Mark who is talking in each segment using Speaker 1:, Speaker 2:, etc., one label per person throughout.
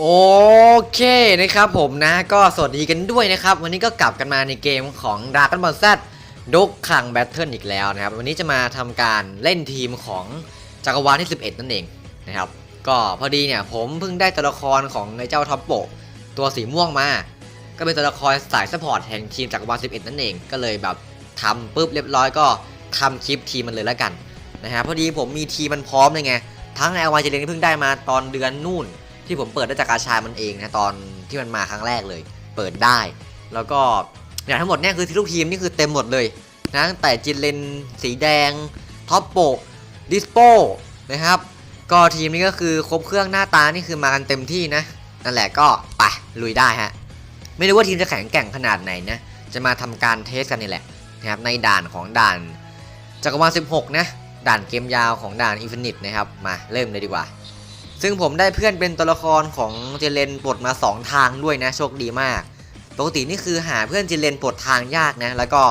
Speaker 1: โอเคนะครับผมนะก็สวัสดีกันด้วยนะครับ วันนี้ก็กลับกันมาในเกมของ Dragon Ball Z ดุกขังแบทเทิลอีกแล้วนะครับ วันนี้จะมาทำการเล่นทีมของจักรวาลที่ 11 นั่นเองนะครับ ก็พอดีเนี่ยผมเพิ่งได้ตัวละครของไอ้เจ้าท็อปโปะตัวสีม่วงมา ก็เป็นตัวละครสายสปอร์ตแห่งทีมจักรวาล 11 นั่นเอง ก็เลยแบบทำปุ๊บเรียบร้อยก็ทำคลิปทีมมันเลยแล้วกันนะฮะพอดีผมมีทีมมันพร้อมเลยไงทั้งแอลวาเจเลนที่เพิ่งได้มาตอนเดือนนู่น ที่ผมเปิดได้จากกาชามันเองนะตอนที่มันมาครั้งแรกเลย เปิดได้ แล้วก็อย่างทั้งหมดเนี่ยคือที่ลูกทีมนี่คือเต็มหมดเลยนะตั้งแต่จินเลนสีแดงท็อปโปดิสโปนะครับก็ทีมนี้ก็คือครบเครื่องหน้าตานี่คือมากันเต็มที่นะนั่นแหละก็ไปลุยได้ฮะไม่รู้ว่าทีมจะแข็งแกร่งขนาดไหนนะจะมาทำการเทสกันนี่แหละนะครับในด่านของด่านจักรวาล16 นะ ด่านเกมยาวของด่านอินฟินิตนะครับ มาเริ่มเลยดีกว่า ซึ่งผมได้เพื่อนเป็นตัวละครของเจเลนปลดมา 2 ทางด้วยนะโชคดีมาก ปกตินี่คือหาเพื่อนเจเลนปลดทางยากนะ แล้วก็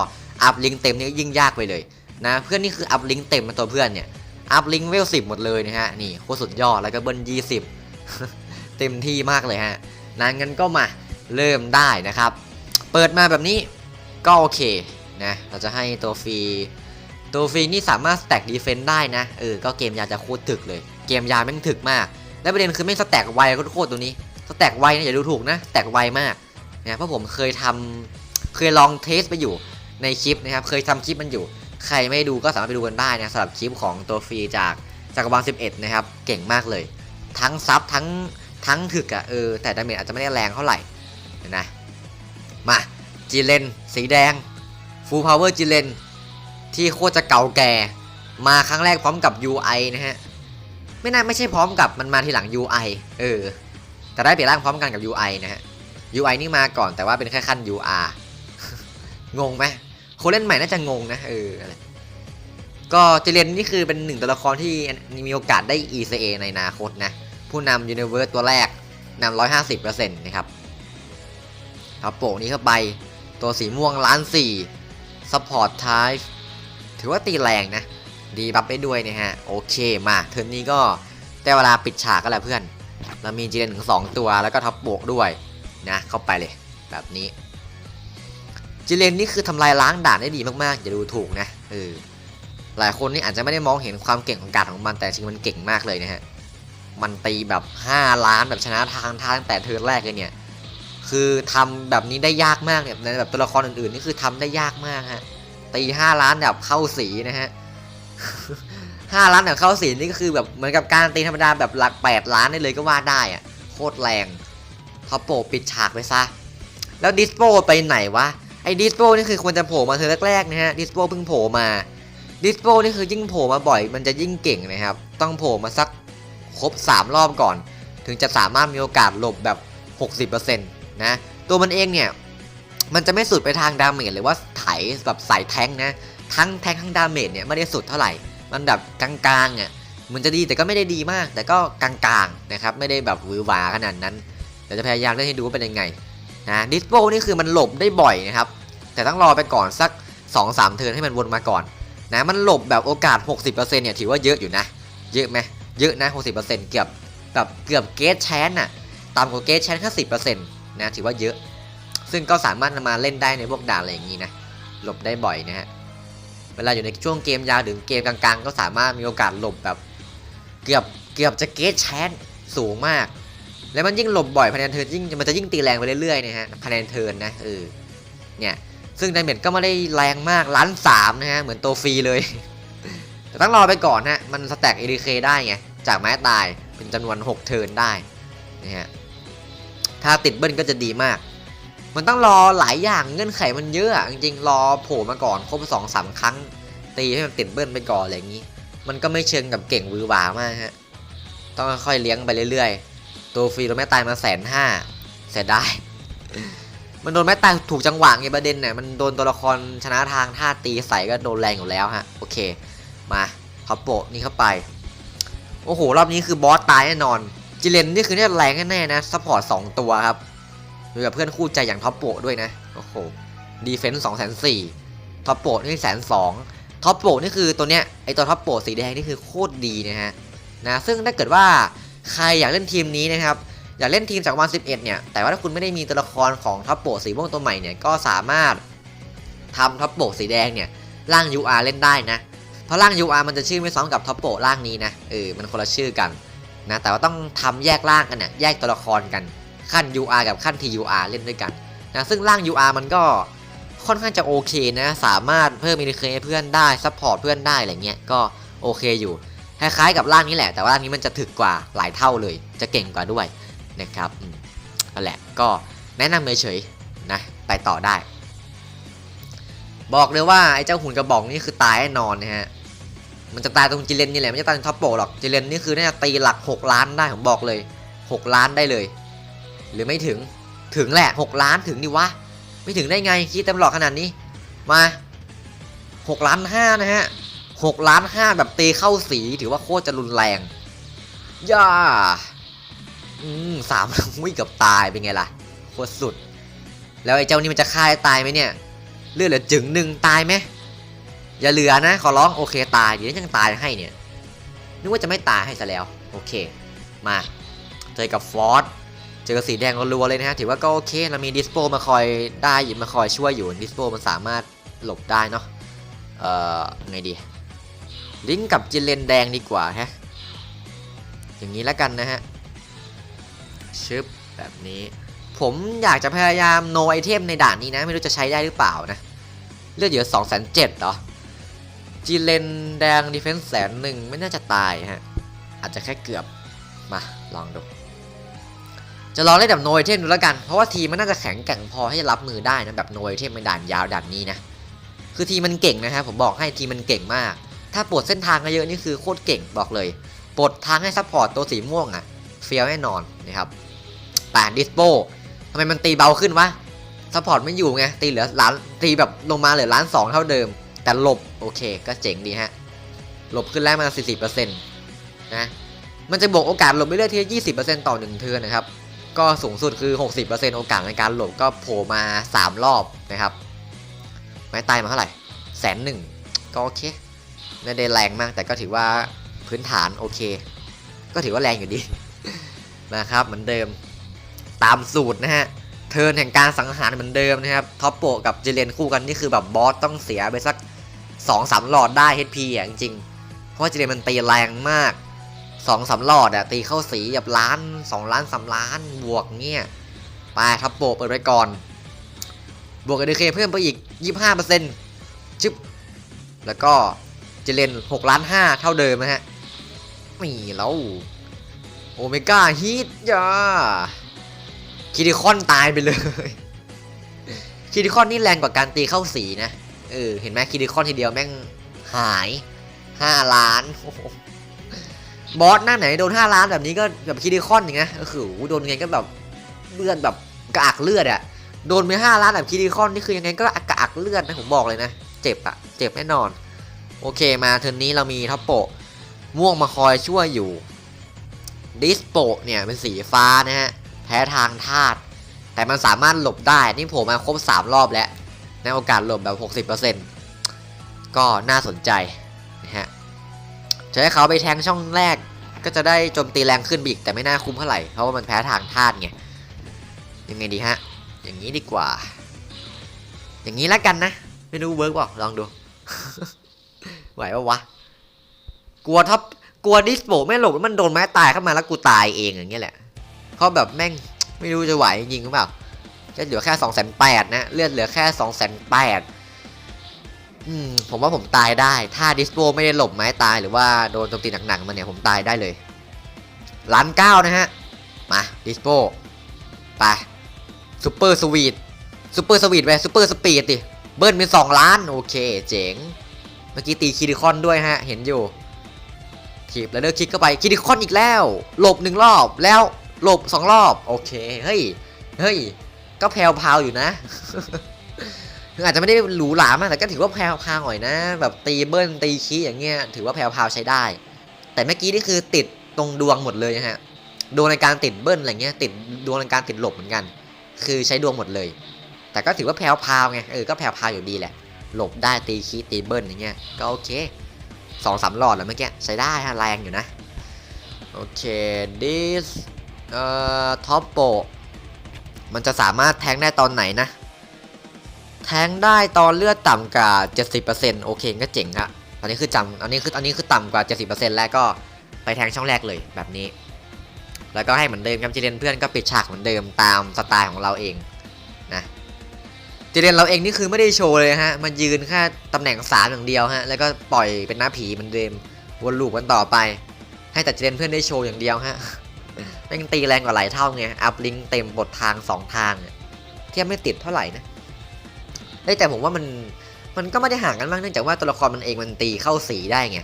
Speaker 1: อัพลิงเต็มนี่ยิ่งยากไปเลยนะ เพื่อนนี่คืออัพลิงเต็มมาตัวเพื่อนเนี่ย อัพลิงเวลสิบหมดเลยนะฮะ นี่โคตรสุดยอด แล้วก็เบิ้ลยี่สิบเต็มที่มากเลยฮะนะงั้นก็มาเริ่มได้นะครับ เปิดมาแบบนี้ก็โอเคนะ เราจะให้ตัวฟรีตัวฟรีนี่สามารถสแต็กดีเฟนต์ได้นะ เออ ก็เกมยาจะโคตรถึกเลย เกมยาแม่งถึกมาก และประเด็นคือไม่สแต็กไวโคตรตัวนี้สแต็กไวนะอย่าดูถูกนะแต็กไวมากนะเพราะผมเคยทำเคยลองเทสไปอยู่ในคลิปนะครับ เคยทำคลิปมันอยู่ ใครไม่ดูก็สามารถไปดูกันได้นะสำหรับคลิปของตัวฟรีจากจากรวาล11 นะครับ เก่งมากเลย ทั้งซับทั้งทั้งถึกอะ่ะเออแต่ดาเมจอาจจะไม่ได้แรงเท่าไหร่เห็นะมาจีเลนสีแดง Full Power จีเลนที่โคตรจะเก่าแก่ มาครั้งแรกพร้อมกับ UI นะฮะ ไม่น่าไม่ใช่พร้อมกับมันมาทีหลัง UI เออ แต่ได้เปลี่ยนร่างพร้อมกันกับ UI นะฮะ UI นี่มาก่อนแต่ว่าเป็นแค่ขั้น UR งงไหมคนเล่นใหม่น่าจะงงนะเอออะไรก็เจเลนนี่คือเป็นหนึ่งตัวละครที่มีโอกาสได้ ECA ในอนาคตนะ ผู้นำยูนิเวิร์สตัวแรกนำ150%นะครับครับโปะนี้เข้าไปตัวสีม่วงล้านสี่ซัพพอร์ตไทป์ถือว่าตีแรงนะ ดีบัฟได้ด้วยนะฮะ โอเคมาเทิร์นนี้ก็ได้เวลาปิดฉากกันแล้วเพื่อน เรามีจีเรนถึง2ตัวแล้วก็ท็อปโบกด้วยนะเข้าไปเลยแบบนี้จีเรนนี่คือทำลายล้างด่านได้ดีมากๆอย่าดูถูกนะเออหลายคนนี่อาจจะไม่ได้มองเห็นความเก่งของการของมันแต่จริงมันเก่งมากเลยนะฮะมันตีแบบ 5 ล้านแบบชนะทางทางแต่เทิร์นแรกเลยเนี่ย คือทำแบบนี้ได้ยากมากเนี่ยในแบบตัวละครอื่นๆนี่คือทำได้ยากมากฮะตี 5 ล้านแบบเข้าสีนะฮะ ห้าล้านแบบเข้าสีนี่ก็คือแบบเหมือนกับการตีธรรมดาแบบหลักแปดล้านได้เลยก็ว่าได้อะโคตรแรงท็อปโปปิดฉากไปซะ แล้วดิสโปไปไหนวะไอ้ดิสโปนี่คือควรจะโผล่มาเธอแรกๆนะฮะดิสโปเพิ่งโผล่มาดิสโปนี่คือยิ่งโผล่มาบ่อยมันจะยิ่งเก่งนะครับ ต้องโผล่มาสักครบ 3 รอบก่อน ถึงจะสามารถมีโอกาสหลบแบบ 60%นะตัวมันเองเนี่ย มันจะไม่สุดไปทางดาเมจหรือว่าไถแบบสายแทงนะ ทั้งแทงทั้งดาเมจเนี่ยไม่ได้สุดเท่าไหร่ มันแบบกลางๆอะมันจะดีแต่ก็ไม่ได้ดีมาก แต่ก็กลางๆนะครับไม่ได้แบบวือหวาขนาดนั้นเดี๋ยวจะพยายามเล่นให้ดูว่าเป็นยังไงนะดิสโบนี่คือมันหลบได้บ่อยนะครับแต่ต้องรอไปก่อนสัก 2-3 เทิร์นให้มันวนมาก่อนนะมันหลบแบบโอกาส 60%เนี่ยถือว่าเยอะอยู่นะ เยอะไหมเยอะนะ 60%เกือบแบบเกือบเกสแชนน่ะต่ำกว่าเกสแชนแค่10%นะถือว่าเยอะ ซึ่งก็สามารถนำมาเล่นได้ในพวกด่านอะไรอย่างนี้นะ หลบได้บ่อยนะฮะ เวลาอยู่ในช่วงเกมยาวหรือเกมกลางๆ ก็สามารถมีโอกาสหลบแบบ เกือบเกือบจะเกตแชนสูงมาก แล้วมันยิ่งหลบบ่อยภายในเทิร์นยิ่งมันจะยิ่งตีแรงไปเรื่อยๆนะฮะภายในเทิร์นนะเออเนี่ยซึ่งดาเมจก็ไม่ได้แรงมากล้านสามนะฮะเหมือนตัวฟรีเลย แต่ต้องรอไปก่อนฮะมันสแต็กเอดีเคได้ไงจากไม้ตายเป็นจำนวน 6 เทิร์นได้นะฮะถ้าติดเบิ้ลก็จะดีมาก มันต้องรอหลายอย่างเงื่อนไขมันเยอะอะจริงๆ รอโผล่มาก่อนครบสองสามครั้ง ตีให้มันติดเบิ้ลไปก่อนอะไรอย่างนี้ มันก็ไม่เชิงกับเก่งวือหวามากฮะต้องค่อยเลี้ยงไปเรื่อยๆ ตัวฟรีโดนแม่ตายมาแสนห้าเสียดายมันโดนแม่ตายถูกจังหวะไงประเด็นเนี่ยมันโดนตัวละครชนะทางท่าตีใส่ก็โดนแรงอยู่แล้วฮะโอเค มาท็อปโปะนี่เข้าไป โอ้โหรอบนี้คือบอสตายแน่นอนจิเลนนี่คือเนี่ยแรงแน่ๆนะซัพพอร์ตสองตัวครับอยู่กับเพื่อนคู่ใจอย่างท็อปโปะด้วยนะโอ้โหดีเฟนส์สองแสนสี่ท็อปโปะนี่แสนสอง ท็อปโปะนี่คือตัวเนี้ยไอตัวท็อปโปะสีแดงนี่คือโคตรดีนะฮะนะซึ่งถ้าเกิดว่าใครอยากเล่นทีมนี้นะครับอยากเล่นทีมจากวัน11เนี่ยแต่ว่าถ้าคุณไม่ได้มีตัวละครของท็อปโปสีม่วงตัวใหม่เนี่ยก็สามารถทำท็อปโปสีแดงเนี่ยร่าง UR เล่นได้นะเพราะร่าง UR มันจะชื่อไม่ซ้ำกับท็อปโปร่างนี้นะเออมันคนละชื่อกันนะแต่ว่าต้องทำแยกร่างกันนะแยกตัวละครกันขั้น UR กับขั้น TUR เล่นด้วยกันนะซึ่งร่าง UR มันก็ ค่อนข้างจะโอเคนะ สามารถเพิ่มมินิเคให้เพื่อนได้ซัพพอร์ตเพื่อนได้อะไรเงี้ยก็โอเคอยู่คล้ายๆกับร่างนี้แหละแต่ว่าร่างนี้มันจะถึกกว่าหลายเท่าเลย จะเก่งกว่าด้วยนะครับอืมนั่นแหละก็แนะนำเฉยๆนะไปต่อได้ บอกเลยว่าไอ้เจ้าหุ่นกระบอกนี่คือตายแน่นอนนะฮะมันจะตายตรงจิเลนนี่แหละไม่ใช่ตายตรงท็อปโปหรอกจิเลนนี่คือน่าจะตีหลัก 6 ล้านได้ผมบอกเลย 6 ล้านได้เลย หรือไม่ถึงถึงแหละ 6 ล้านถึงดิวะ ไม่ถึงได้ไงคิดเต็มหลอกขนาดนี้มา6ล้าน5นะฮะ6ล้าน5แบบตีเข้าสีถือว่าโคตรจะรุนแรงย่าอืมสามวิ่งกับตายเป็นไงล่ะโคตรสุด แล้วไอ้เจ้านี่มันจะฆ่าตายไหมเนี่ยเลือดเหลือจึงหนึ่งตายไหมอย่าเหลือนะ ขอร้องโอเคตายเดี๋ยวยังตายให้เนี่ยนึกว่าจะไม่ตายให้ซะแล้ว โอเค มาเจอกับฟอส เจอสีแดงรัวเลยนะฮะถือว่าก็โอเคเรามีดิสโปมาคอยได้มาคอยช่วยอยู่ดิสโปมันสามารถหลบได้เนาะเอ่อไงดี ลิงก์กับจิเลนแดงดีกว่าฮะอย่างนี้แล้วกันนะฮะชึบแบบนี้ ผมอยากจะพยายามโนไอเทมในด่านนี้นะ ไม่รู้จะใช้ได้หรือเปล่านะเลือดเยอะ2 7 0 0 0เหรอจีเลนแดงดีเฟนส์แสนหนึ่งไม่น่าจะตายฮะ อาจจะแค่เกือบมาลองดู จะลองเล่นแบบโนไอเทมดูแล้วกัน เพราะว่าทีมมันน่าจะแข็งแกร่งพอให้รับมือได้นะแบบโนไอเทมในด่านยาวด่านนี้นะ คือทีมันเก่งนะครับผมบอกให้ทีมันเก่งมาก ถ้าปลดเส้นทางเยอะนี่คือโคตรเก่งบอกเลยปลดทางให้ซัพพอร์ตตัวสีม่วงอะ่ะเฟียลแน่นอนนะครับแต่ดิสโปทำไมมันตีเบาขึ้นวะซัพพอร์ตไม่อยู่ไงตีเหลือล้านตีแบบลงมาเหลือล้านสองเท่าเดิม แต่หลบโอเคก็เจ๋งดีฮะหลบขึ้นแล้วมา 40%นะมันจะบวกโอกาสหลบไปเรื่อยที่20%ต่อหนึ่งเทือนนะครับ ก็สูงสุดคือ 60%โอกาสในการหลบก็โผล่มา 3 รอบนะครับ ไม่ตายมาเท่าไหร่แสนหนึ่งก็โอเคไม่ได้แรงมากแต่ก็ถือว่าพื้นฐานโอเค ก็ถือว่าแรงอยู่ดีนะครับเหมือนเดิมตามสูตรนะฮะเทิร์นแห่งการสังหารเหมือนเดิมนะครับท็อปโปกับเจเลนคู่กันนี่คือแบบบอสต้องเสียไปสัก2อสหลอดได้ HP อะจริง เพราะว่าเจเลนมันตีแรงมาก 2อสหลอดอะตีเข้าสีแบบล้าน2ล้าน3ล้านบวกเนี่ยไปท็อปโปเปิดไว้ก่อน บวกกับดีเคเพิ่มไปอีก 25%ชึบแล้วก็เจเลน6ล้าน5เท่าเดิมนะฮะนี่แล้วโอเมก้าฮีทยาคิดิคอนตายไปเลยคิดิคอนนี่แรงกว่าการตีเข้าสีนะ เออ เห็นไหมคิดิคอนทีเดียวแม่งหายห้าล้านโอ้โห บอสหน้าไหนโดนห้าล้านแบบนี้ก็แบบคิดิคอนอย่างเงี้ยก็คือโดนยังไงก็แบบเลือดแบบกระอักเลือดอะโดนไปห้าล้านแบบคิดิคอนนี่คือยังไงก็กระอักเลือดนะผมบอกเลยนะ เจ็บอะเจ็บแน่นอน โอเคมาเทิร์นนี้เรามีท็อปโปะม่วงมาคอยช่วยอยู่ดิสโปะเนี่ยเป็นสีฟ้านะฮะแพ้ทางธาตุแต่มันสามารถหลบได้นี่ผมมาครบ 3 รอบแล้วในโอกาสหลบแบบ 60%ก็น่าสนใจ จะให้เขาไปแทงช่องแรก ก็จะได้โจมตีแรงขึ้นบีกแต่ไม่น่าคุ้มเท่าไหร่เพราะว่ามันแพ้ทางธาตุไงยังไงดีฮะ อย่างนี้ดีกว่า อย่างนี้แล้วกันนะ ไม่รู้เวิร์กเปล่าลองดู ไหวปะวะ กลัวท็อปกลัวดิสโบไม่หลบแล้วมันโดนไม้ตายเข้ามาแล้วกูตายเองอย่างเงี้ยแหละเพราะแบบแม่งไม่รู้จะไหวจริงหรือเปล่าจะเหลือแค่สองแสนแปดนะ เลือดเหลือแค่สองแสนแปด อืมผมว่าผมตายได้ ถ้าดิสโปไม่ได้หลบไม้ตายหรือว่าโดนโจมตีหนักๆมาเนี่ยผมตายได้เลยล้านเก้านะฮะ มาดิสโปไปซูเปอร์สวีทซูเปอร์สวีทไปซูเปอร์สปีดดิเบิ้ลเป็นสองล้าน โอเค เจ๋ง เมื่อกี้ตีคิดิคอนด้วยฮะ เห็นอยู่ถีบแล้วเลิกคิกเข้าไปคิดิคอนอีกแล้ว หลบหนึ่งรอบแล้วหลบสองรอบ โอเค เฮ้ย เฮ้ย ก็แพลวพาวอยู่นะ ถึงอาจจะไม่ได้หรูหรามากแต่ก็ถือว่าแพลวพาวหน่อยนะ แบบตีเบิ้ลตีคีอย่างเงี้ยถือว่าแพลวพาวใช้ได้ แต่เมื่อกี้นี่คือติดตรงดวงหมดเลยนะฮะดวงในการติดเบิ้ลอะไรเงี้ยติดดวงในการติดหลบเหมือนกัน คือใช้ดวงหมดเลย แต่ก็ถือว่าแพลวพาวไงเออก็แพลวพาวอยู่ดีแหละ หลบได้ตีคีตีเบิ้ลอย่างเงี้ยก็โอเคสองสามหลอดแล้วเมื่อกี้ใช้ได้ฮะแรงอยู่นะโอเค this เอ่อท็อปโปมันจะสามารถแทงได้ตอนไหนนะ แทงได้ตอนเลือดต่ำกว่า 70%โอเคก็เจ๋งครับอันนี้คือจำอันนี้คืออันนี้คือต่ำกว่า 70%แล้วก็ไปแทงช่องแรกเลยแบบนี้ แล้วก็ให้เหมือนเดิมครับจีเรนเพื่อนก็ปิดฉากเหมือนเดิมตามสไตล์ของเราเองนะจีเรนเราเองนี่คือไม่ได้โชว์เลยฮะมายืนแค่ตำแหน่ง3อย่างเดียวฮะแล้วก็ปล่อยเป็นหน้าผีเหมือนเดิมวนลูปกันต่อไป ให้แต่จีเรนเพื่อนได้โชว์อย่างเดียวฮะแม่งตีแรงกว่าหลายเท่าไงอัพลิงเต็มบททางสองทางเทียบไม่ติดเท่าไหร่นะ เฮ้ยแต่ผมว่ามันมันก็ไม่ได้ห่างกันมากเนื่องจากว่าตัวละครมันเองมันตีเข้าสีได้ไง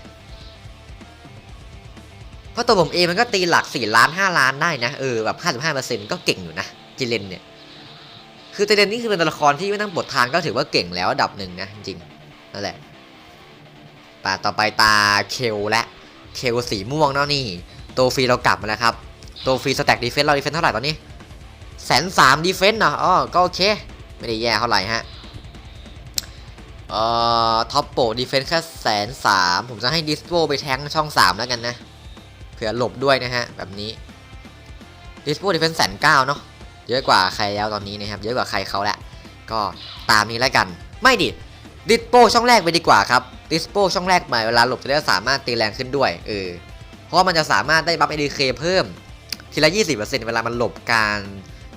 Speaker 1: เพราะตัวผมเองมันก็ตีหลัก4ล้าน5ล้านได้นะเออแบบ 55%ก็เก่งอยู่นะจิเลนเนี่ยคือจิเลนนี่คือเป็นตัวละครที่ไม่ต้องบททางก็ถือว่าเก่งแล้วอันดับหนึ่งนะจริงนั่นแหละป่าต่อไปตาเคลและเคลสีม่วงเนาะนี่ตัวฟรีเรากลับมาแล้วครับตัวฟรีสแต็กดีเฟนส์เราดีเฟนส์เท่าไหร่ตอนนี้แสนสามดีเฟนส์เนาะอ๋อก็โอเค ไม่ได้แย่เท่าไหร่ฮะ เอ่อท็อปโปดีเฟนส์แค่แสนสามผมจะให้ดิสโบไปแทงช่อง 3 แล้วกันนะ เผื่อหลบด้วยนะฮะ แบบนี้ดิสโบดีเฟนส์แสนเก้าเนาะเยอะกว่าใครแล้วตอนนี้นะครับ เยอะกว่าใครเขาแหละ ก็ตามนี้แล้วกัน ไม่ดิดิสโบช่องแรกไปดีกว่าครับดิสโบช่องแรกใหม่เวลาหลบจะได้สามารถตีแรงขึ้นด้วยเออเพราะมันจะสามารถได้บัฟเอดีเคเพิ่มทีละ 20%เวลามันหลบการ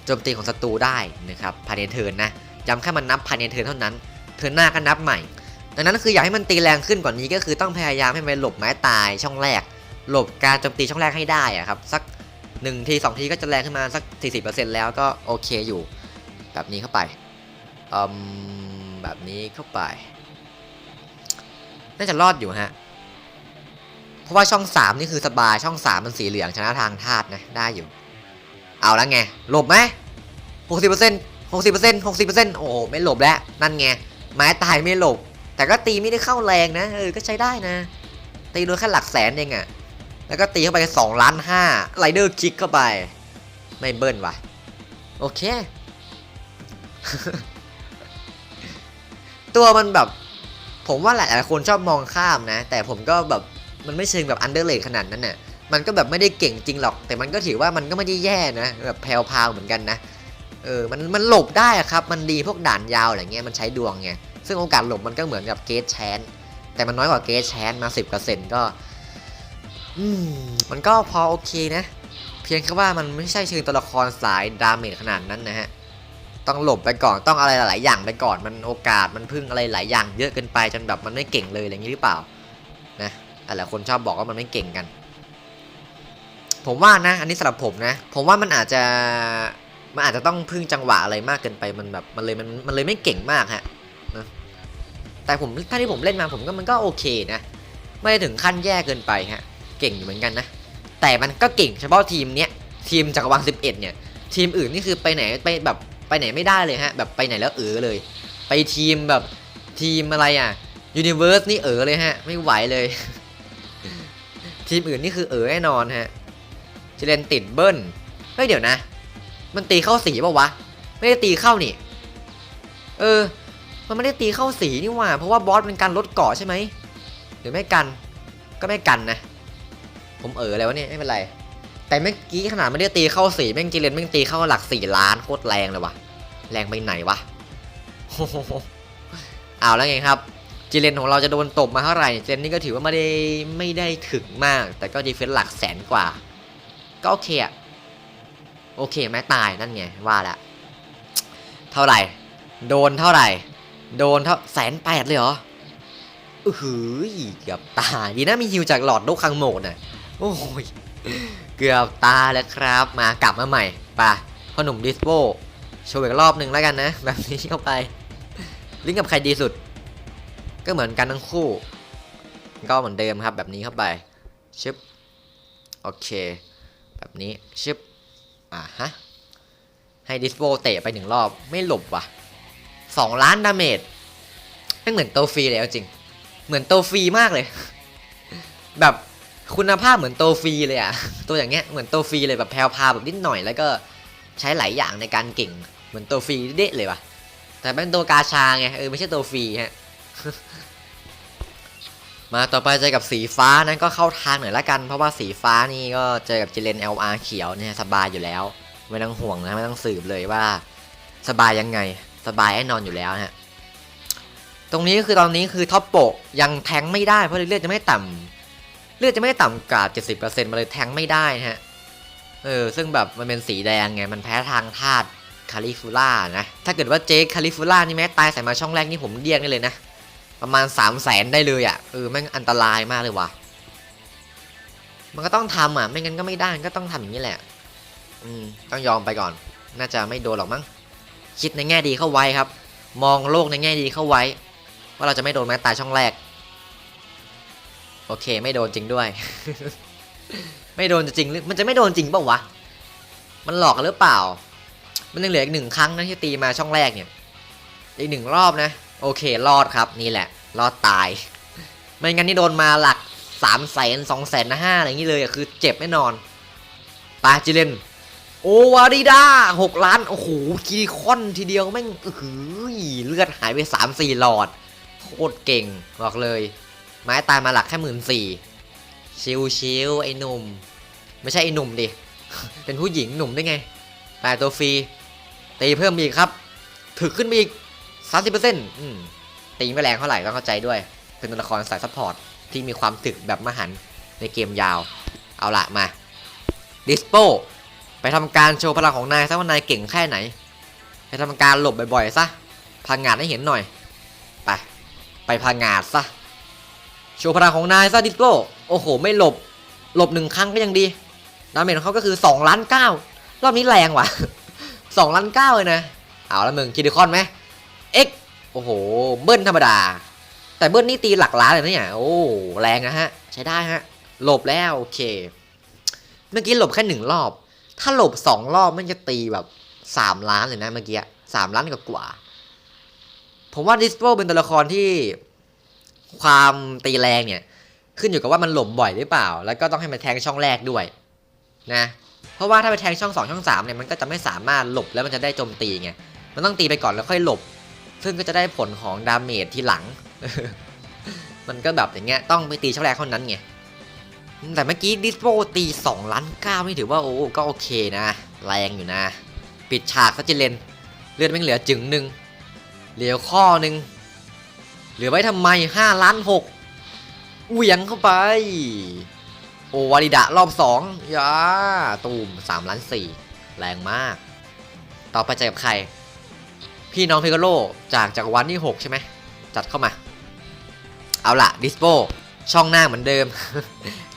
Speaker 1: โจมตีของศัตรูได้นะครับภายในเทิร์นนะย้ำแค่มันนับภายในเทิร์นเท่านั้น เทิร์นหน้าก็นับใหม่ ดังนั้นคืออยากให้มันตีแรงขึ้นกว่านี้ก็คือต้องพยายามให้มันหลบไม้ตายช่องแรก หลบการโจมตีช่องแรกให้ได้อะครับสัก1ที2ทีก็จะแรงขึ้นมาสัก 40%แล้วก็โอเคอยู่ แบบนี้เข้าไปอืมแบบนี้เข้าไป น่าจะรอดอยู่ฮะเพราะว่าช่อง 3 นี่คือสบายช่อง 3 มันสีเหลืองชนะทางธาตุนะได้อยู่ เอาแล้วไงหลบไหมหกสิบเปอร์เซ็นต์หกสิบเปอร์เซ็นต์หกสิบเปอร์เซ็นต์โอ้ไม่หลบแล้ว นั่นไง ไม้ตายไม่หลบ แต่ก็ตีไม่ได้เข้าแรงนะเออก็ใช้ได้นะ ตีโดนแค่หลักแสนเองอะแล้วก็ตีเข้าไปสองล้านห้าไรเดอร์คิกเข้าไป ไม่เบิ้ลว่ะ โอเค ตัวมันแบบ ผมว่าหลายๆคนชอบมองข้ามนะ แต่ผมก็แบบมันไม่เชิงแบบอันเดอร์เลขนาดนั้นน่ะมันก็แบบไม่ได้เก่งจริงหรอก แต่มันก็ถือว่ามันก็ไม่ได้แย่นะ แบบแพลวพาวเหมือนกันนะ เออมันมันหลบได้ครับมันดีพวกด่านยาวอะไรเงี้ยมันใช้ดวงไงซึ่งโอกาสหลบมันก็เหมือนกับเกสแชนแต่มันน้อยกว่าเกสแชนมา10%ก็อืมมันก็พอโอเคนะ เพียงแค่ว่ามันไม่ใช่เชิงตัวละครสายดาเมจขนาดนั้นนะฮะต้องหลบไปก่อนต้องอะไรหลาย ๆ อย่างไปก่อนมันโอกาสมันพึ่งอะไรหลายอย่าง เยอะเกินไปจนแบบมันไม่เก่งเลยอะไรอย่างนี้หรือเปล่านะแต่หลายคนชอบบอกว่ามันไม่เก่งกัน ผมว่านะ อันนี้สำหรับผมนะ ผมว่ามันอาจจะ มันอาจจะต้องพึ่งจังหวะอะไรมากเกินไปมันแบบมันเลยมันมันเลยไม่เก่งมากฮะนะแต่ผมถ้าที่ผมเล่นมาผมก็มันก็โอเคนะไม่ได้ถึงขั้นแย่เกินไปฮะเก่งอยู่เหมือนกันนะแต่มันก็เก่งเฉพาะทีมเนี้ยทีมจักรวาล11 เนี่ย ทีมอื่นนี่คือไปไหนไปแบบไปไหนไม่ได้เลยฮะแบบไปไหนแล้วเออเลย ไปทีมแบบทีมอะไรอะยูนิเว r ร์สนี่เออเลยฮะ ไม่ไหวเลย ทีมอื่นนี่คือเออแน่นอนฮะเจเลนติดเบิ้ลเฮ้ยเดี๋ยวนะ มันตีเข้าสีป่าวะ ไม่ได้ตีเข้านี่ เออ มันไม่ได้ตีเข้าสีนี่หว่า เพราะว่าบอสเป็นการลดเกาะใช่ไหมหรือไม่กัน ก็ไม่กันนะ ผมเออแล้วะเนี่ยไม่เป็นไร แต่เมื่อกี้ขนาดไม่ได้ตีเข้าสีแม่งจีเลนแม่งตีเข้าหลักสี่ล้านโคตรแรงเลยวะแรงไปไหนวะอ้โหเอาแล้วไงครับจีเลนของเราจะโดนตบมาเท่าไหร่จีเลนนี่ก็ถือว่าไม่ได้ไม่ได้ถึงมาก แต่ก็ดีเฟนส์หลักแสนกว่า ก็โอเคอะ โอเคแม้ตายนั่นไงว่าละเท่าไหร่ โดนเท่าไหร่ โดนเท่าแสนแปดเลยเหรออือหือเกือบตายดีนะมีฮิวจากหลอดโลกคังโหมดน่ะโอ้ยเกือบตายแล้วครับ มากลับมาใหม่ไปะพ่อหนุ่มดิสโบโชว์อีกรอบหนึ่งแล้วกันนะ แบบนี้เข้าไป ลิงก์กับใครดีสุด ก็เหมือนกันทั้งคู่ ก็เหมือนเดิมครับแบบนี้เข้าไปชึบโอเค แบบนี้ชึบ อ่าฮะ ให้ดิสโบเตะไปหนึ่งรอบไม่หลบว่ะสองล้านดาเมจไม่เหมือนโตฟรีเลยเอาจริง เหมือนโตฟรีมากเลย แบบคุณภาพเหมือนโตฟรีเลยอะตัวอย่างเงี้ยเหมือนโตฟรีเลยแบบแพลวพาแบบนิดหน่อยแล้วก็ใช้หลายอย่างในการเก่ง เหมือนโตฟรีเด็ดเลยว่ะแต่เป็นตัวกาชาไงเออไม่ใช่ตัวฟรีฮะ มาต่อไปเจอกับสีฟ้านั้นก็เข้าทางหน่อยละกัน เพราะว่าสีฟ้านี่ก็เจอกับจิเลน LR เขียวเนี่ยสบายอยู่แล้ว ไม่ต้องห่วงนะไม่ต้องสืบเลยว่า สบายยังไง สบายแน่นอนอยู่แล้วฮะตรงนี้ก็คือตอนนี้คือท็อปโปยังแทงไม่ได้เพราะเลือดจะไม่ต่ำเลือดจะไม่ต่ำกว่า70%มาเลยแทงไม่ได้ฮะเออซึ่งแบบมันเป็นสีแดงไงมันแพ้ทางธาตุคาลิฟูล่านะถ้าเกิดว่าเจคคาลิฟูล่านี่แม้ตายใส่มาช่องแรกนี่ผมเรียกได้เลยนะ ประมาณ3 0 0แสนได้เลยอะ่ะเออแม่งอันตรายมากเลยว่ะ มันก็ต้องทำอะ ไม่งั้นก็ไม่ได้ก็ต้องทำอย่างนี้แหละ อืมต้องยอมไปก่อน น่าจะไม่โดนหรอกมั้งคิดในแง่ดีเข้าไว้ครับ มองโลกในแง่ดีเข้าไว้ ว่าเราจะไม่โดนแม้ตายช่องแรก โอเค ไม่โดนจริงด้วย ไม่โดนจริงหรือมันจะไม่โดนจริงเปล่าวะมันหลอกกันหรือเปล่า มันยังเหลืออีกหนึ่งครั้งนะที่ตีมาช่องแรกเนี่ยอีกหนึ่งรอบนะ โอเครอดครับนี่แหละ รอดตาย ไม่งั้นนี่โดนมาหลักสามแสนสองแสนห้าอะไรอย่างนี้เลยอะคือเจ็บแน่นอนปาจิเลนโอวาริดาหกล้าน โอ้โหกีคอนทีเดียวแม่งเออเลือดหายไปสามสี่หลอด โคตรเก่ง บอกเลย ไม้ตายมาหลักแค่หมื่นสี่ชิวชิวไอ้หนุ่ม ไม่ใช่ไอ้หนุ่มดิ เป็นผู้หญิงหนุ่มได้ไงตายตัวฟรีตีเพิ่มอีกครับ ถึกขึ้นอีก ไปอีก30%อืมตีไม่แรงเท่าไหร่ต้องเข้าใจด้วย เป็นตัวละครสายซัพพอร์ตที่มีความถึกแบบมหันในเกมยาว เอาละมาดิสโปไปทำการโชว์พลังของนายซะว่านายเก่งแค่ไหน ไปทำการหลบบ่อยๆซะพังงาดให้เห็นหน่อย ไป ไปพังงาดซะโชว์พลังของนายซะดิสโปโอ้โห ไม่หลบ หลบหนึ่งครั้งก็ยังดีดาเมจของเขาก็คือ2ล้าน9รอบนี้แรงว่ะ2ล้าน9เลยนะ เอาละมึงคิดิคอนไหม เอ็กโอ้โห เบิ้ลธรรมดา แต่เบิ้ลนี่ตีหลักล้านเลยนะเนี่ย โอ้แรงนะฮะ ใช้ได้ฮะ หลบแล้วโอเค เมื่อกี้หลบแค่หนึ่งรอบ ถ้าหลบสองรอบมันจะตีแบบสามล้านเลยนะเมื่อกี้สามล้านกว่ากว่า ผมว่าดิสโ o เป็นตัวละครที่ความตีแรงเนี่ย ขึ้นอยู่กับว่ามันหลบบ่อยหรือเปล่า แล้วก็ต้องให้มันแทงช่องแรกด้วยนะ เพราะว่าถ้าไปแทงช่อง2ช่อง3เนี่ยมันก็จะไม่สามารถหลบแล้วมันจะได้โจมตีไง มันต้องตีไปก่อนแล้วค่อยหลบ ซึ่งก็จะได้ผลของดาเมจที่หลัง มันก็แบบอย่างเงี้ยต้องไปตีช่องแรกเท่านั้นไง แต่เมื่อกี้ดิสโบตี2ล้าน9นี่ถือว่าโอ้ก็โอเคนะ แรงอยู่นะ ปิดฉากซัจิเลน เลือดไม่เหลือจึงหนึ่งเหลือข้อหนึ่งเหลือไว้ทำไม5ล้าน6เหวี่ยงเข้าไป โอวาริดะรอบ2ยาตูม3ล้าน4แรงมาก ต่อไปเจอกับใคร พี่น้องพิกาโลจากจักรวาลที่ 6 ใช่ไหมจัดเข้ามา เอาละดิสโ o ช่องหน้าเหมือนเดิม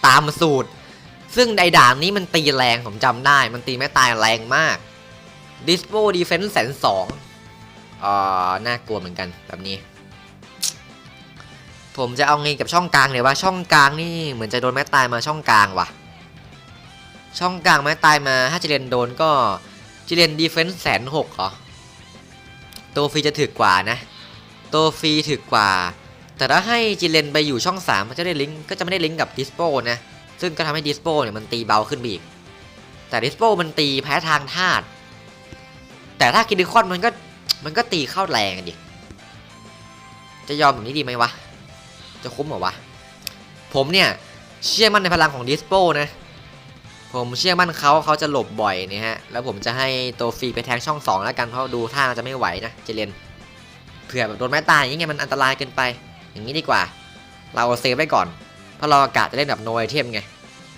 Speaker 1: ตามสูตร ซึ่งไดด่านนี้มันตีแรงผมจำได้ มันตีไม่ตายแรงมากดิสโ o ดีเฟนส์แสนสองอ่าน่ากลัวเหมือนกันแบบนี้ ผมจะเอาไงกับช่องกลางเนี่ยว่าช่องกลางนี่เหมือนจะโดนไม้ตายมาช่องกลางว่ะ ช่องกลางไม้ตายมาถ้าจิเลนโดนก็จิเลนดีเฟนส์แสนหกเหรอ ตัวฟรีจะถึกกว่านะ ตัวฟรีถึกกว่า แต่ถ้าให้จิเลนไปอยู่ช่อง3มันจะได้ลิงก์ก็จะไม่ได้ลิงก์กับดิสโปนะ ซึ่งก็ทำให้ดิสโปเนี่ยมันตีเบาขึ้นไปอีก แต่ดิสโปมันตีแพ้ทางธาตุ แต่ถ้าคินดิคอนมันก็มันก็ตีเข้าแรงอะดิ จะยอมแบบนี้ดีไหมวะ จะคุ้มเหรอวะ ผมเนี่ยเชื่อมั่นในพลังของดิสโปนะ ผมเชื่อมั่นเขาเขาจะหลบบ่อยเนี่ยฮะ แล้วผมจะให้ตัวฟรีไปแทงช่อง2แล้วกันเพราะดูท่าจะไม่ไหวนะเจเลนเผื่อแบบโดนไม้ตายอย่างเงี้ยมันอันตรายเกินไป อย่างนี้ดีกว่า เราเซฟไว้ก่อน เพราะเราอากาศจะเล่นแบบโนไอเทมไง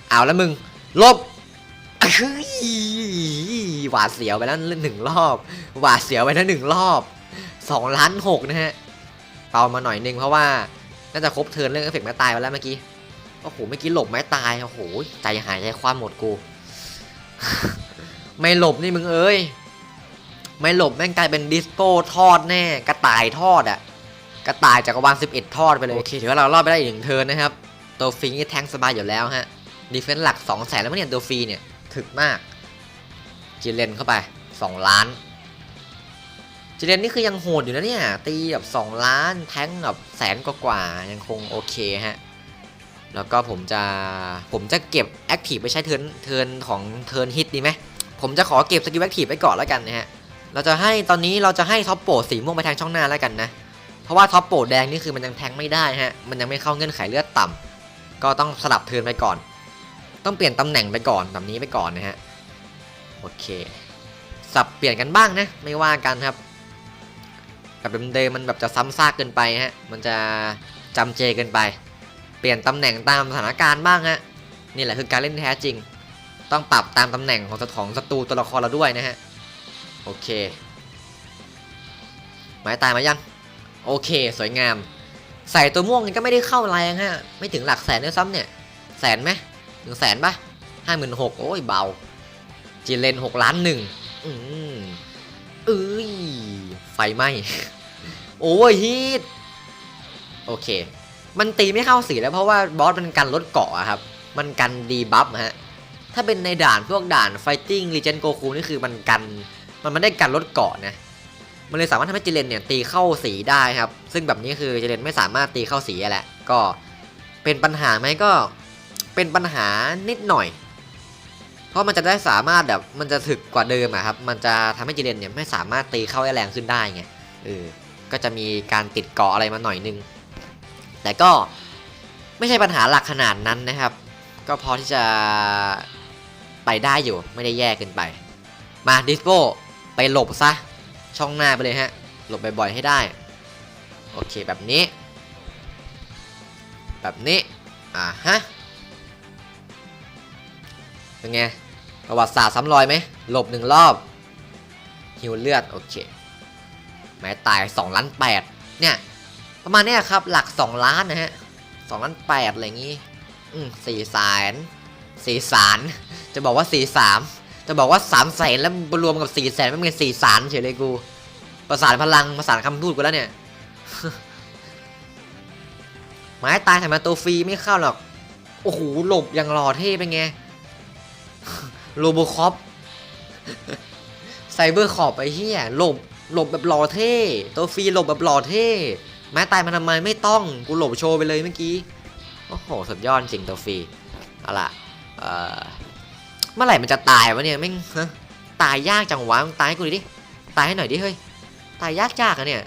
Speaker 1: เอาแล้วมึงลบเฮ้ยหวาดเสียวไปแล้วหนึ่งรอบ หวาดเสียวไปแล้วหนึ่งรอบสองล้านหกนะฮะเปามาหน่อยนึงเพราะว่าน่าจะครบเทินเรื่องเอฟเฟกต์ไม้ตายไปแล้วเมื่อกี้ โอ้โหเมื่อกี้หลบไม้ตายโอ้โหใจหายใจคว่ำหมดกู ไม่หลบนี่มึงเอ้ย ไม่หลบแม่งกลายเป็นดิสโก้ทอดแน่กระต่ายทอดอะกระต่ายจักรวาล11 ทอดไปเลยโอเคถือว่าเรารอดไปได้อีกหนึ่งเทิร์นนะครับตัวฟรีนี่แทงสบายอยู่แล้วฮะดีเฟนส์หลัก2 0 0แสนแล้วเนี่ยตัวฟรีเนี่ยถึกมากจิเลนเข้าไป 2 ล้านจิเลนนี่คือยังโหดอยู่นะเนี่ยตีแบบ2ล้านแทงแบบแสนกว่าๆยังคงโอเคฮะ แล้วก็ผมจะผมจะเก็บแอคทีฟไปใช้เทิร์นเทิร์นของเทิร์นฮิตดีไหมผมจะขอเก็บสกิลแอคทีฟไว้ก่อนแล้วกันนะฮะเราจะให้ตอนนี้เราจะให้ท็อปโปรสีม่วงไปทางช่องหน้าแล้วกันนะเพราะว่าท็อปโปรแดงนี่คือมันยังแทงไม่ได้ฮะมันยังไม่เข้าเงื่อนไขเลือดต่ำก็ต้องสลับเทิร์นไปก่อน ต้องเปลี่ยนตำแหน่งไปก่อนแบบนี้ไปก่อนนะฮะโอเคสับเปลี่ยนกันบ้างนะไม่ว่ากันครับกับเดิมๆมันแบบจะซ้ำซากเกินไปฮะมันจะจำเจเกินไป เปลี่ยนตำแหน่งตามสถานการณ์บ้างฮะนี่แหละคือการเล่นแท้จริง ต้องปรับตามตำแหน่งของของศัตรูตัวละครเราด้วยนะฮะโอเคไม้ตายมายัง โอเค สวยงาม ใส่ตัวม่วงก็ไม่ได้เข้าแรงฮะไม่ถึงหลักแสนด้วยซ้ำเนี่ย แสนไหมถึงแสนปะห้าหมื่นหกโอ้ยเบาจีเลนหกล้านหนึ่งอืมเอ้ยไฟไหมโอ้ยฮีทโอเค มันตีไม่เข้าสีแล้วเพราะว่าบอสมันกันลดเกาะครับ มันกันดีบัฟฮะ ถ้าเป็นในด่านพวกด่านไฟติ้งรีเจนโกคูนี่คือมันกัน มันไม่ได้กันลดเกาะนะ มันเลยสามารถทำให้จิเลนเนี่ยตีเข้าสีได้ครับ ซึ่งแบบนี้คือจิเลนไม่สามารถตีเข้าสีแหละ ก็เป็นปัญหาไหมก็เป็นปัญหานิดหน่อย เพราะมันจะได้สามารถแบบมันจะถึกกว่าเดิมอะครับ มันจะทำให้จิเลนเนี่ยไม่สามารถตีเข้าได้แรงขึ้นได้ไง เออ ก็จะมีการติดเกาะอะไรมาหน่อยนึง แต่ก็ไม่ใช่ปัญหาหลักขนาดนั้นนะครับ ก็พอที่จะไปได้อยู่ไม่ได้แย่เกินไป มาดิสโปไปหลบซะ ช่องหน้าไปเลยฮะ หลบบ่อยๆให้ได้ โอเคแบบนี้ แบบนี้ อ่าฮะเป็นไง ประวัติศาสตร์ซ้ำรอยไหม หลบหนึ่งรอบ หิวเลือด โอเค ไม้ตาย 2 ล้าน 8 เนี่ย ประมาณนี้ครับหลัก 2 ล้านนะฮะ2ล้าน8อะไรอย่างงี้ อืมสี่แสนสี่แสารจะบอกว่าสี่สามจะบอกว่าสามแสนแล้วรวมกับสี่แสนไม่เป็นสี่แสารเฉยเลยกู ประสานพลังประสานคำพูดกูแล้วเนี่ยไม้ตายทำไมาตัวฟรีไม่เข้าหรอก โอ้โหหลบอย่างหล่อเท่เป็นไงโรโบคอปไซเบอร์ขอบไอ้เหี้ยหลบหลบแบบหล่อเท่ ตัวฟรีหลบแบบหล่อเท่ ไม้ตายมันทำไมไม่ต้องกูหลบโชว์ไปเลยเมื่อกี้โอ้โหสุดยอดจริงตัวฟรีเอาล่ะเอ่อเมื่อไหร่มันจะตายวะเนี่ยแม่งฮะตายยากจังวะมึงตายให้กูดิตายให้หน่อยดิเฮ้ยตายยากจากอะเนี่ย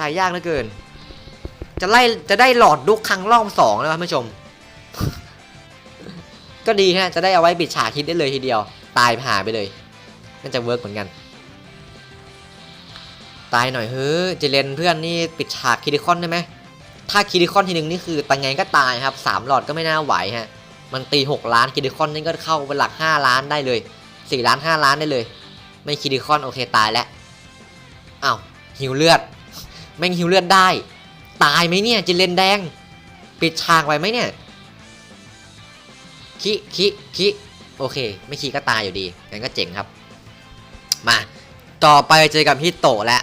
Speaker 1: ตายยากเหลือเกิน จะไล่จะได้หลอดดุกครั้งรอบสองแล้วครับท่านผู้ชม ก็ดีฮะจะได้เอาไว้ปิดฉากฮิตได้เลยทีเดียว ตายผ่าไปเลยน่าจะเวิร์กเหมือนกัน ตายหน่อยเฮ้ยเจเลนเพื่อนนี่ปิดฉากคิดิคอนได้ไหมถ้าคิดิคอนทีหนึ่งนี่คือตังไงก็ตายครับสามหลอดก็ไม่น่าไหวฮะมันตี 6 ล้านคิดิคอนนี่ก็เข้าเป็นหลัก 5 ล้านได้เลย 4 ล้าน 5 ล้านได้เลย ไม่คิดิคอนโอเคตายแล้วอ้าวหิวเลือด แม่งหิวเลือดได้ ตายไหมเนี่ยจิเลนแดง ปิดฉากไว้ไหมเนี่ยคิคิคิโอเค ไม่คิก็ตายอยู่ดีงั้นก็เจ๋งครับ มา ต่อไปเจอกับฮิตโตะแล้ว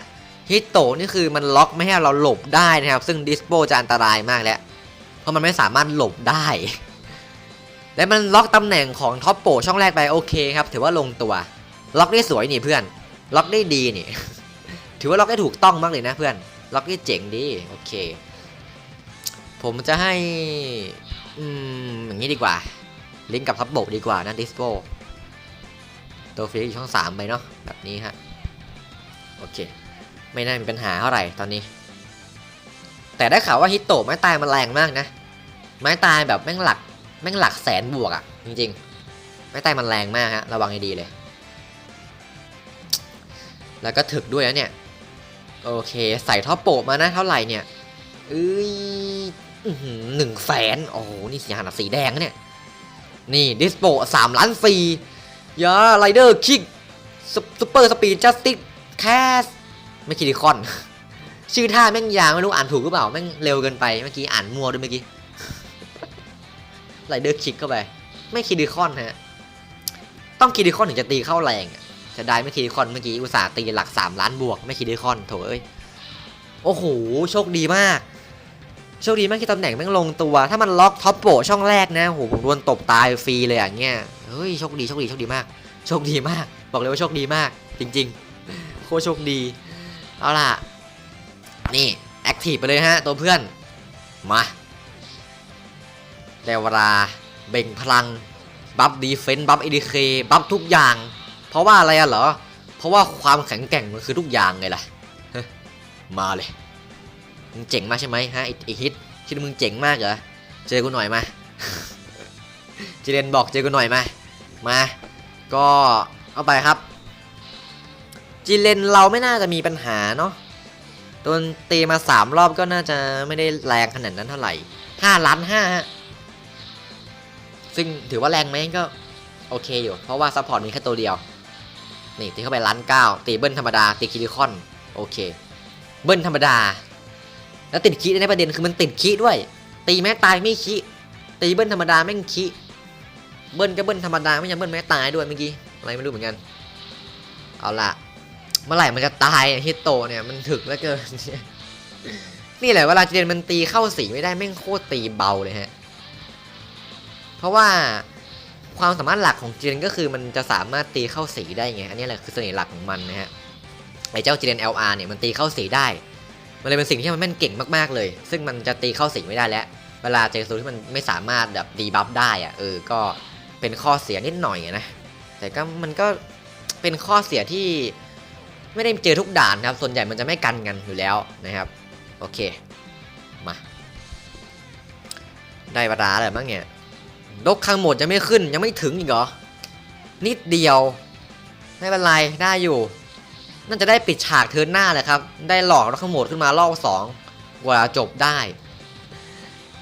Speaker 1: ฮิตโตนี่คือมันล็อกไม่ให้เราหลบได้นะครับ ซึ่งดิสโปจะอันตรายมากแล้ว เพราะมันไม่สามารถหลบได้ และมันล็อกตำแหน่งของท็อปโปช่องแรกไปโอเคครับ ถือว่าลงตัว ล็อกได้สวยนี่เพื่อน ล็อกได้ดีนี่ ถือว่าล็อกได้ถูกต้องมากเลยนะเพื่อน ล็อกได้เจ๋งดีโอเค ผมจะให้ อืมอย่างนี้ดีกว่า ลิงก์กับท็อปโปดีกว่านะดิสโปตัวฟรีอยู่ช่อง3ไปเนาะแบบนี้ฮะโอเค ไม่น่ามีปัญหาเท่าไหร่ตอนนี้ แต่ได้ข่าวว่าฮิตโตะไม้ตายมันแรงมากนะ ไม้ตายแบบแม่งหลักแม่งหลักแสนบวกอะ่ะ จริงๆ ไม้ตายมันแรงมากฮะระวังให้ดีเลย แล้วก็ถึกด้วยนะเนี่ย โอเคใส่ท็อปโปะมานะเท่าไหร่เนี่ยเอ้ยหนึ่งแสนโอ้โหนี่สีหันสีแดงเนี่ย นี่ดิสโปสามล้านสี่ยาไรเดอร์คิกซุปเปอร์สปีดจัสติกแคส ไม่คิดิคอน ชื่อท่าแม่งยาวไม่รู้อ่านถูกหรือเปล่าแม่งเร็วเกินไปเมื่อกี้อ่านมัวด้วยเมื่อกี้ไรเดอร์คิกเข้าไป ไม่คิดิคอนฮะต้องคิดิคอนถึงจะตีเข้าแรงจะได้ไม่คิดิคอนเมื่อกี้อุตส่าห์ตีหลัก3ล้านบวกไม่คิดิคอนโถเอ้ยโอ้โหโชคดีมากโชคดีมากที่ตำแหน่งแม่งลงตัว ถ้ามันล็อกท็อปโปช่องแรกนะโอ้โหผมโดนตบตายฟรีเลยอย่างเงี้ยเฮ้ยโชคดีโชคดีโชคดีมาก โชคดีมาก บอกเลยว่าโชคดีมาก จริง ๆ โคตรโชคดี เอาล่ะ นี่แอคทีฟไปเลยฮะ ตัวเพื่อน มาได้เวลาเบ่งพลัง บัฟดีเฟนต์บัฟเอดีเคบัฟทุกอย่าง เพราะว่าอะไรอะเหรอ เพราะว่าความแข็งแกร่งมันคือทุกอย่างไงล่ะ มาเลย มึงเจ๋งมากใช่ไหมฮะไอฮิตคิดว่ามึงเจ๋งมากเหรอ เจอกูหน่อยมาจิเลนบอกเจอกูหน่อยมา มา ก็เอาไปครับ จิเลนเราไม่น่าจะมีปัญหาเนาะโดนตีมาสามรอบก็น่าจะไม่ได้แรงขนาดนั้นเท่าไหร่ห้าล้านห้าซึ่งถือว่าแรงไหมก็โอเคอยู่ เพราะว่าซัพพอร์ตมีแค่ตัวเดียว นี่ตีเข้าไปล้านเก้าตีเบิ้ลธรรมดา ตีคิริคอน โอเค เบิ้ลธรรมดา แล้วติดคีในประเด็นคือมันติดคีด้วย ตีแม้ตายไม่คีตีเบิ้ลธรรมดาแม่คีเบิ้ลก็เบิ้ลธรรมดาไม่ใช่เบิ้ลแม้ตายด้วยเมื่อกี้ อะไรไม่รู้เหมือนกัน เอาละ เมื่อไหร่มันจะตายฮิตโตเนี่ยมันถึกแล้วเกินนี่แหละเวลาเจนมันตีเข้าสีไม่ได้แม่งโคตรตีเบาเลยฮะ เพราะว่าความสามารถหลักของเจนก็คือมันจะสามารถตีเข้าสีได้ไงอันนี้แหละคือเสน่ห์หลักของมันนะฮะไอ้เจ้าเจเดน LR เนี่ยมันตีเข้าสีได้ มันเลยเป็นสิ่งที่มันแม่นเก่งมากๆเลย ซึ่งมันจะตีเข้าสีไม่ได้แล้วเวลาเจอซูที่มันไม่สามารถแบบดีบัฟได้อะเออก็เป็นข้อเสียนิดหน่อยนะแต่ก็มันก็เป็นข้อเสียที่ ไม่ได้เจอทุกด่านครับ ส่วนใหญ่มันจะไม่กันกันอยู่แล้วนะครับ โอเค มา ได้เวลาอะไรบ้างเนี่ยดกข้างหมดจะไม่ขึ้นยังไม่ถึงอีกเหรอ นิดเดียว ไม่เป็นไรได้อยู่ น่าจะได้ปิดฉากเทินหน้าเลยครับ ได้หลอกดกข้างหมดขึ้นมารอบสองกว่าจบได้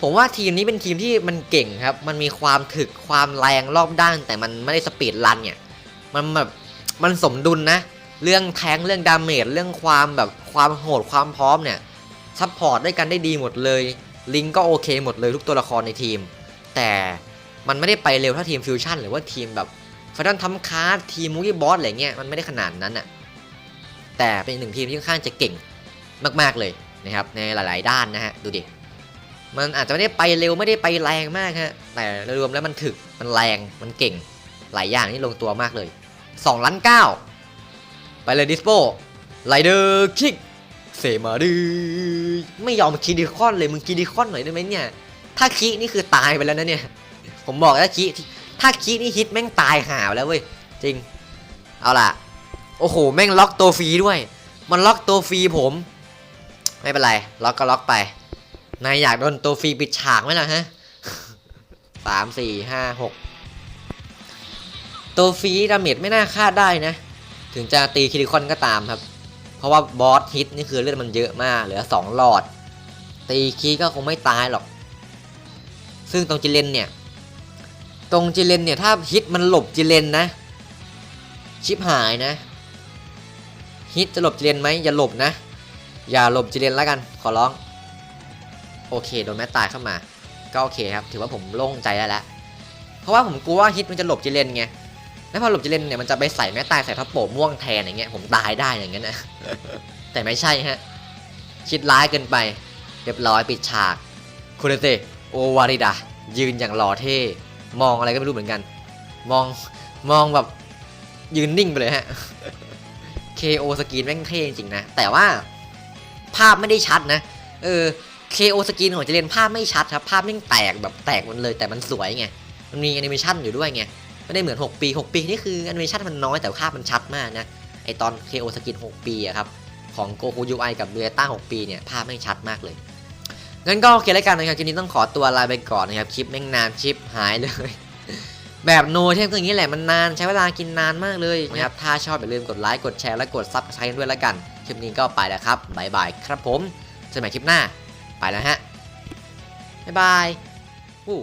Speaker 1: ผมว่าทีมนี้เป็นทีมที่มันเก่งครับ มันมีความถึกความแรงรอบด้านแต่มันไม่ได้สปีดรันเนี่ย มันแบบมันสมดุลนะ เรื่องแทงเรื่องดาเมจเรื่องความแบบความโหดความพร้อมเนี่ยซัพพอร์ตได้กันได้ดีหมดเลย ลิงก็โอเคหมดเลยทุกตัวละครในทีม แต่มันไม่ได้ไปเร็วเท่าทีมฟิวชั่นหรือว่าทีมแบบฟาดันทัมคาร์ทีมมูกี้บอสอะไรเงี้ยมันไม่ได้ขนาดนั้นอะแต่เป็นหนึ่งทีมที่ค่อนข้างจะเก่งมากๆเลยนะครับในหลาย ๆ ด้านนะฮะดูดิมันอาจจะไม่ได้ไปเร็วไม่ได้ไปแรงมากฮะแต่รวมแล้วมันถึกมันแรงมันเก่ง หลายอย่างที่ลงตัวมากเลย2ล้าน9 ไปเลยดิสโปไลเดอร์คิกเสมาดือไม่ยอมคีดิคอนเลยมึงคีดิคอนหน่อยได้ไหมเนี่ยถ้าคีนี่คือตายไปแล้วนะเนี่ย ผมบอกแล้วคีถ้าคีนี่ฮิตแม่งตายหาไปแล้วเว้ยจริง เอาล่ะ โอ้โหแม่งล็อกตัวฟรีด้วย มันล็อกตัวฟรีผม ไม่เป็นไรล็อกก็ล็อกไปนายอยากโดนตัวฟรีปิดฉากไหมล่ะฮะสามสี่ห้าหกตัวฟรีดาเมจไม่น่าคาดได้นะ ถึงจะตีคิริคอนก็ตามครับ เพราะว่าบอสฮิตนี่คือเลือดมันเยอะมาก เหลือ 2 หลอด ตีคีก็คงไม่ตายหรอก ซึ่งตรงจิเลนเนี่ย ตรงจิเลนเนี่ยถ้าฮิตมันหลบจิเลนนะ ชิปหายนะ ฮิตจะหลบจิเลนไหมอย่าหลบนะ อย่าหลบจิเลนแล้วกัน ขอร้อง โอเคโดนแม่ตายเข้ามา ก็โอเคครับ ถือว่าผมโล่งใจได้แล้ว เพราะว่าผมกลัวว่าฮิตมันจะหลบจิเลนไง แล้วพอหลบจิเลนเนี่ยมันจะไปใส่แม่ตายใส่ทับโปม่วงแทนอย่างเงี้ยผมตายได้อย่างเงี้ยนะแต่ไม่ใช่ฮะคิดร้ายเกินไป เรียบร้อยปิดฉากคุณเตโอวาริดายืนอย่างหล่อเท่มองอะไรก็ไม่รู้เหมือนกัน มองมองแบบยืนนิ่งไปเลยฮะ KO สกรีนแม่งเท่จริงๆนะ แต่ว่าภาพไม่ได้ชัดนะ เออ KO สกรีนของเจเลนภาพไม่ชัดครับ ภาพแม่งแตกแบบแตกหมันเลยแต่มันสวยไง มันมีแอนิเมชันอยู่ด้วยไง ไม่ได้เหมือน 6 ปี 6 ปีนี่คือแอนิเมชันมันน้อยแต่ภาพมันชัดมากนะ ไอตอน KO สกิน 6 ปีอะครับ ของโกคูยูไอกับเบต้า6 ปีเนี่ย ภาพไม่ชัดมากเลย งั้นก็โอเคแล้วกันนะครับ คลิปนี้ต้องขอตัวลาไปก่อนนะครับ คลิปแม่งนานชิปหายเลย แบบโนเทมก็อย่างนี้แหละมันนานใช้เวลากินนานมากเลยนะครับ ถ้าชอบอย่าลืมกดไลค์กดแชร์และกดซับสไครต์ด้วยแล้วกัน คลิปนี้ก็ไปแล้วครับบายบายครับผมเจอกันใหม่คลิปหน้า ไปแล้วฮะบ๊ายบายวู้